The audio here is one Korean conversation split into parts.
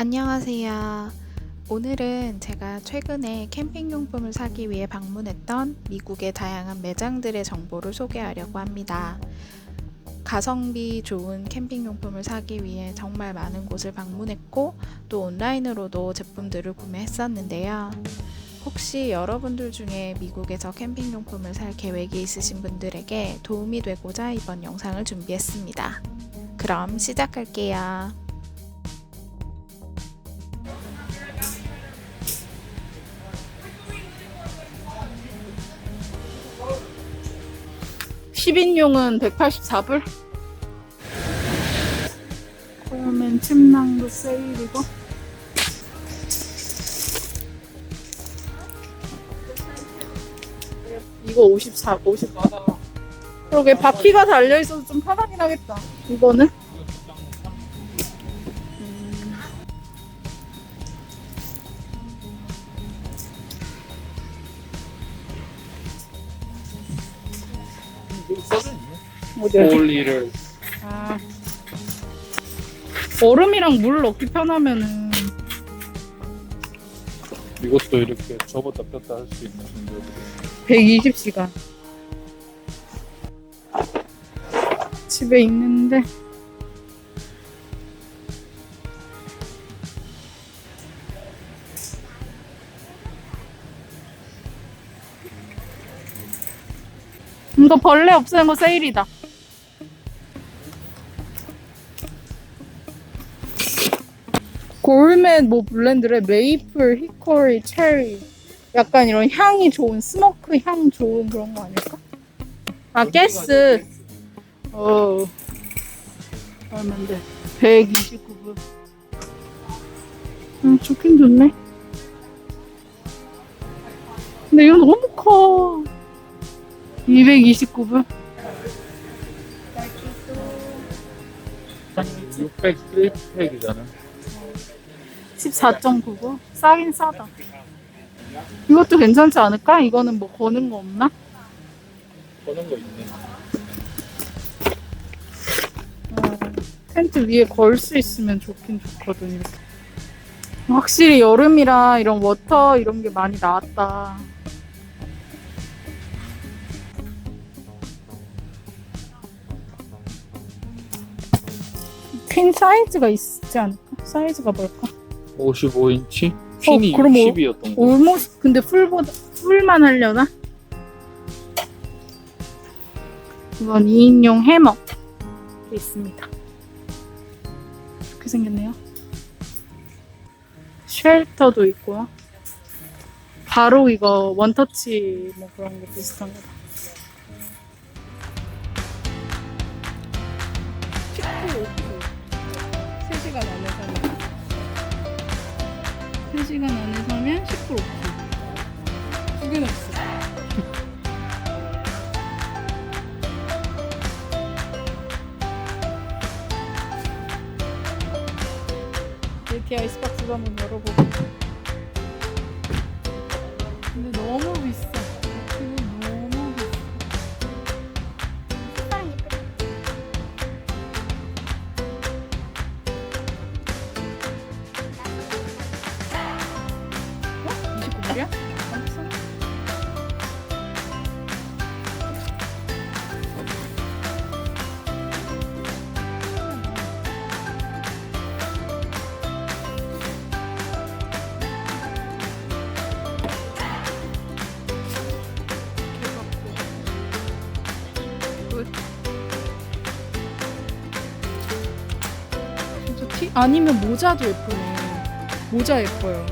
안녕하세요. 오늘은 제가 최근에 캠핑용품을 사기 위해 방문했던 미국의 다양한 매장들의 정보를 소개하려고 합니다. 가성비 좋은 캠핑용품을 사기 위해 정말 많은 곳을 방문했고 또 온라인으로도 제품들을 구매했었는데요. 혹시 여러분들 중에 미국에서 캠핑용품을 살 계획이 있으신 분들에게 도움이 되고자 이번 영상을 준비했습니다. 그럼 시작할게요. 10인용은 184불. 그러면 침낭도 세일이고. 이거 54, 54다. 그러게 바퀴가 달려있어서 좀 편하긴 하겠다. 이거는? 어디? 폴리를 아. 얼음이랑 물 넣기 편하면은 이것도 이렇게 접었다 폈다 할 수 있는 정도로 120시간. 집에 있는데 이거 벌레 없애는 거 세일이다. 골멧 뭐 블렌드래 메이플, 히코리, 체리 약간 이런 향이 좋은 스모크 향 좋은 그런 거 아닐까? 아 가스. 어. 얼마인데 129불 음 좋긴 좋네. 근데 이거 너무 커. 229불 600팩이잖아 14.99 싸긴 싸다 이것도 괜찮지 않을까? 이거는 뭐 거는 거 없나? 거는 거 있네 어, 텐트 위에 걸 수 있으면 좋긴 좋거든 이렇게. 확실히 여름이라 이런 워터 이런 게 많이 나왔다 퀸 사이즈가 있지 않을까? 사이즈가 뭘까? 55인치? 퀸이 어, 그럼 뭐- 60이었던 거 올모스 근데 풀보다 풀만 하려나? 이건 2인용 해머 돼 있습니다. 이렇게 생겼네요. 쉘터도 있고요. 바로 이거 원터치 뭐 그런 거 비슷한 거다. 3시간 안에 사면 10% 오프. 두 개나 있어. 이렇게 아이스박스도 한번 열어보고. 아니면 모자도 예쁘네. 모자 예뻐요.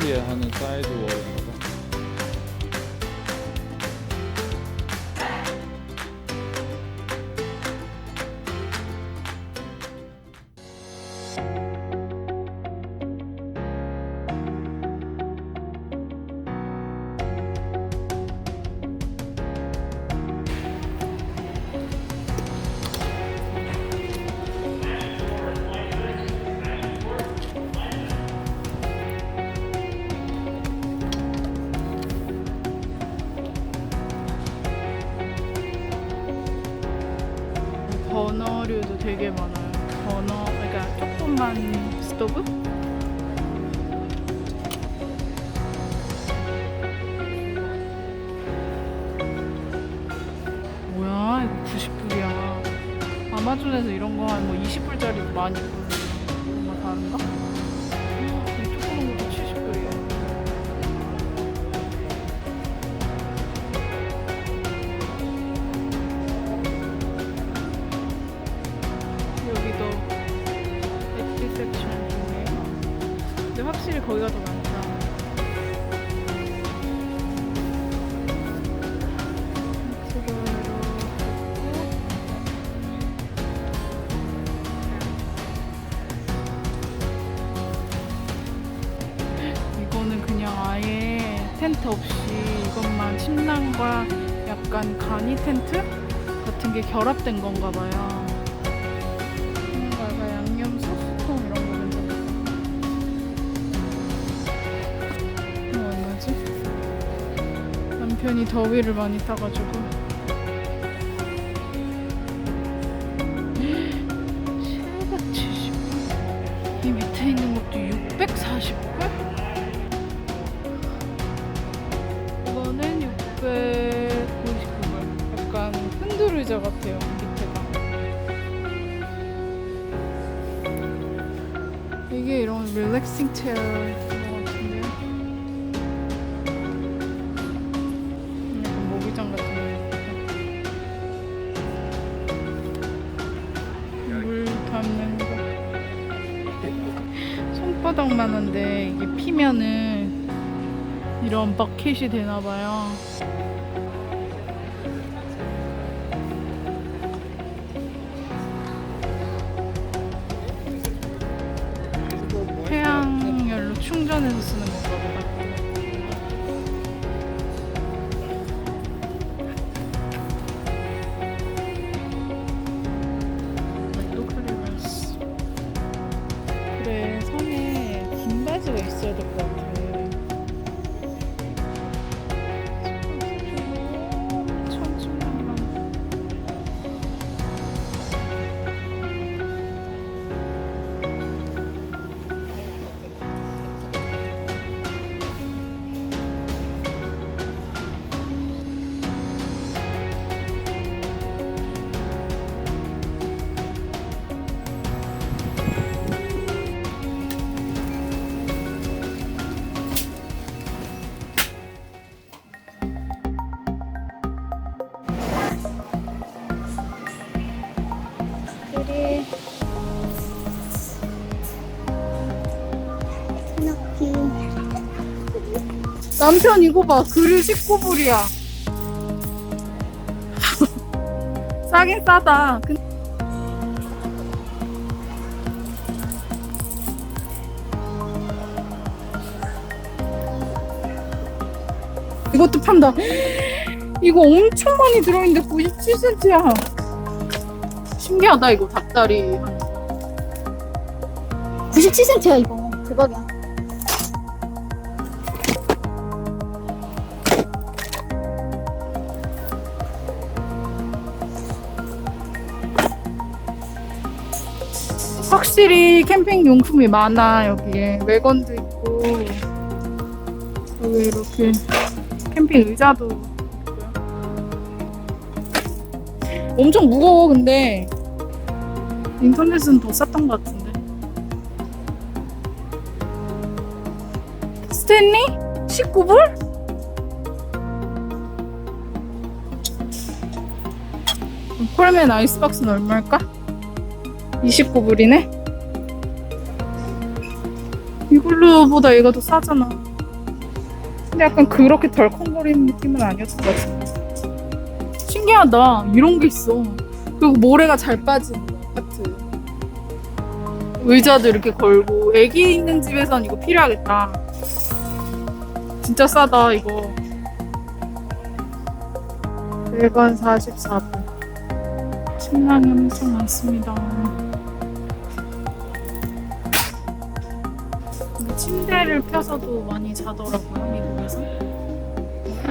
스위스에 되게 많아요. 버너, 그러니까 조그만 스토브? 뭐야, 이거 90불이야. 아마존에서 이런 거 한 뭐 20불짜리도 많이 있거 텐트 없이 이것만 침낭과 약간 간이 텐트 같은 게 결합된 건가 봐요. 얼마지? 남편이 더위를 많이 타가지고. 770불? 이 밑에 있는 것도 640불? 의자 같아요, 밑에가. 이게 이런 릴렉싱 체어 같은데 약간 모기장 같은 거물 담는 거. 손바닥만 한데 이게 피면은 이런 버킷이 되나봐요 충전해서 쓰는 건가 보다. 남편 이거 봐. 그릴 19불이야. 싸긴 싸다. 근- 이것도 판다. 이거 엄청 많이 들어있는데 97cm야. 신기하다 이거 닭다리. 97cm야 이거. 대박이야. 확실히 캠핑 용품이 많아 여기에 외건도 있고 여기 이렇게 캠핑 의자도 있고요. 엄청 무거워 근데 인터넷은 더 쌌던 것 같은데 스탠리? 19불? 콜맨 아이스박스는 얼마일까? 29불이네? 이걸로보다 얘가 더 싸잖아. 근데 약간 그렇게 덜컹거리는 느낌은 같아. 신기하다. 이런 게 있어. 그리고 모래가 잘 빠지는 거, 아파트. 의자도 이렇게 걸고. 애기 있는 집에선 이거 필요하겠다. 진짜 싸다, 이거. 1번 44분. 침낭이 엄청 많습니다. 침대를 펴서도 많이 자더라고요, 미국에서.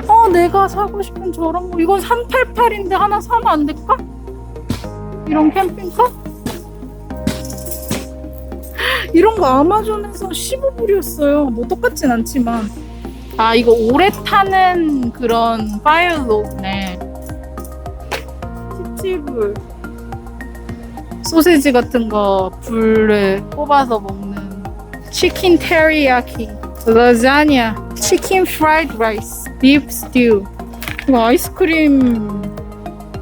어, 내가 사고 싶은 저런 거. 이건 388인데 하나 사면 안 될까? 이런 캠핑카? 이런 거 아마존에서 15불이었어요. 뭐 똑같진 않지만. 아, 이거 오래 타는 그런 파일로네. 17불. 소세지 같은 거 불에 꼽아서 먹는 치킨 테리야키, 라자냐, 치킨 프라이드 라이스, 비프 스튜. 아이스크림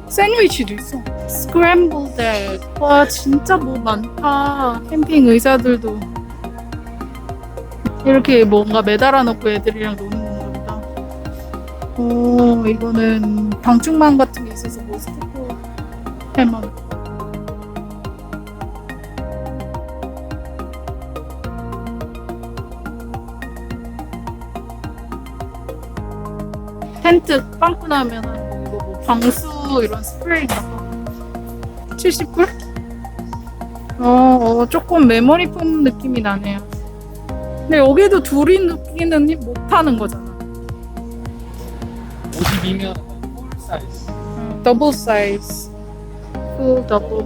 샌드위치도 있어. 스크램블드 egg. 와 진짜 뭐 많다. 캠핑 의자들도 이렇게 뭔가 매달아 놓고 애들이랑 노는 건가 보다. 오 이거는 방충망 같은 게 있어서 뭐 모스키토 해만. 텐트 빵꾸 나면 이거 뭐 방수 이런 스프레이인가 봐. 70불? 어, 어, 조금 메모리 폼 느낌이 나네요. 근데 여기도 둘이 느끼는 못 하는 거잖아. 52면 풀 사이즈. 더블 사이즈. 풀 더블.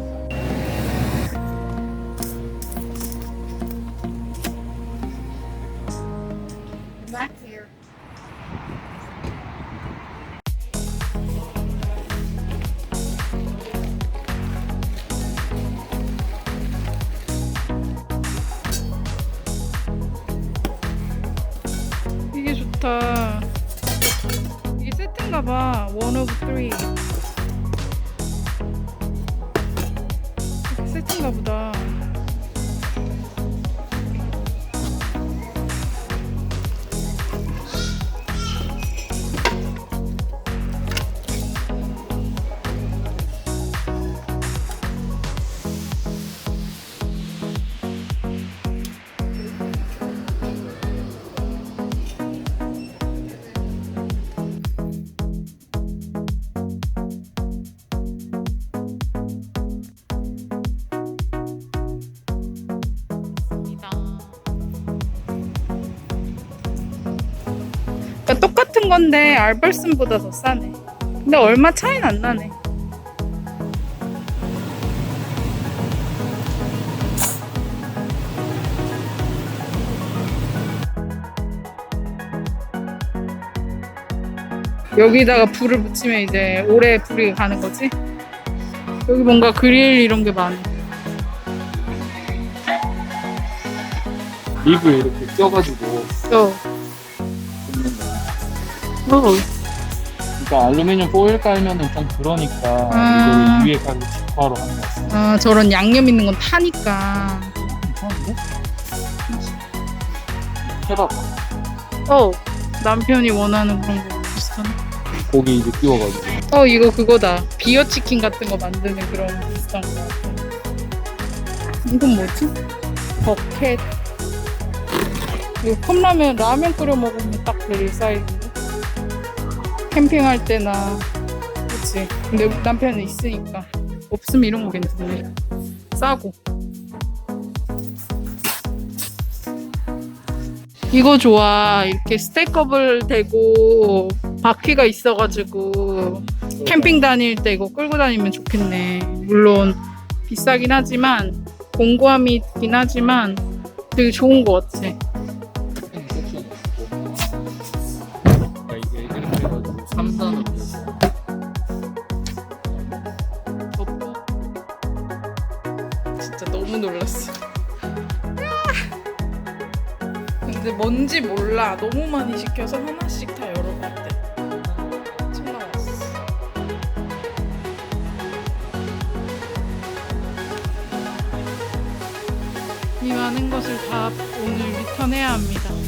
3인가 봐. One of three. 세트인가 보다. 똑같은 건데 알벌슨보다 더 싸네. 근데 얼마 차이는 안 나네. 여기다가 불을 붙이면 이제 오래 불이 가는 거지? 여기 뭔가 그릴 이런 게 많아. 립을 이렇게 껴가지고 어. 그러니까 알루미늄 포일 깔면은 좀 그러니까 아. 이걸 위에 깔고 직화로 하는 거였어. 아, 저런 양념 있는 건 타니까. 괜찮은데? 해봐봐. 어. 남편이 원하는 그런 거 비슷하네. 고기 이제 끼워가지고. 어, 이거 그거다. 비어 치킨 같은 거 만드는 그런 비슷한 거. 이건 뭐지? 버켓. 이거 컵라면, 라면 끓여 먹으면 딱 그 사이즈인데? 캠핑할 때나. 그치. 근데 남편은 있으니까. 없으면 이런 거 괜찮네. 싸고. 이거 좋아. 이렇게 스테이크업을 대고 바퀴가 있어가지고 캠핑 다닐 때 이거 끌고 다니면 좋겠네. 물론 비싸긴 하지만 공고함이 있긴 하지만 되게 좋은 것 같아. 몰라. 너무 많이 시켜서 하나씩 다. 정말 맛있어. 이 많은 것을 다 오늘 리턴해야 합니다.